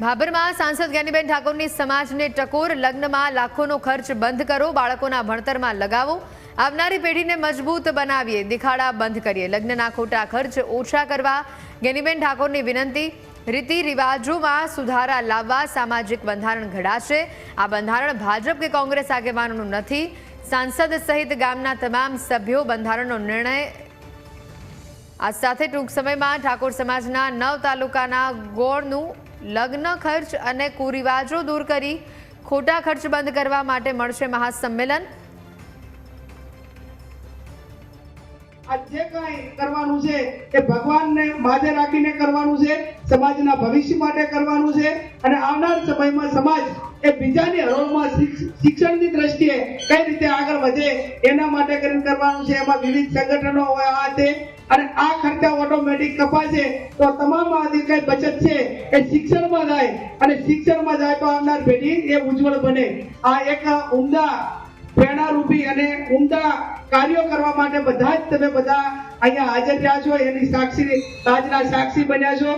ભાભરમાં સાંસદ જ્ઞાનીબેન ઠાકોરની સમાજને ટકોર, લગ્નમાં લાખોનો ખર્ચ બંધ કરો, બાળકોના ભણતરમાં લગાવો. આવનારી પેઢીને મજબૂત બનાવીએ, દિખાડા બંધ કરીએ. લગ્નના ખોટા ખર્ચ ઓછા કરવા જ્ઞાનીબેન ઠાકોરની વિનંતી. રીતિ રિવાજોમાં સુધારા લાવવા સામાજિક બંધારણ ઘડાશે. આ બંધારણ ભાજપ કે કોંગ્રેસ આગેવાનોનું નથી. સાંસદ સહિત ગામના તમામ સભ્યો બંધારણનો નિર્ણય આ સાથે ટૂંક સમયમાં ઠાકોર સમાજના નવ તાલુકાના ગોળનું લગ્ન ખર્ચ અને કુરિવાજો દૂર કરી ખોટા ખર્ચ બંધ કરવા માટે મળશે મહાસંમેલન. આવનાર સમયમાં સમાજ એ બીજાની હરોળમાં શિક્ષ- શિક્ષણની દ્રષ્ટિએ કઈ રીતે આગળ વધે એના માટે કરીને કરવાનું છે. એમાં વિવિધ સંગઠનો હોય આ તે અને આ ખર્ચા ઓટોમેટિક કપાશે. તો તમામ આ જે કઈ બચત છે? એ શિક્ષણમાં જાય અને શિક્ષણમાં જાય તો આવનાર પેઢી એ ઉજ્જવળ બને. આ એક ઉમદા પ્રેરણારૂપી અને ઉમદા કાર્યો કરવા માટે બધા જ તમે બધા અહીંયા હાજર રહ્યા છો. એની સાક્ષી આજના સાક્ષી બન્યા છો.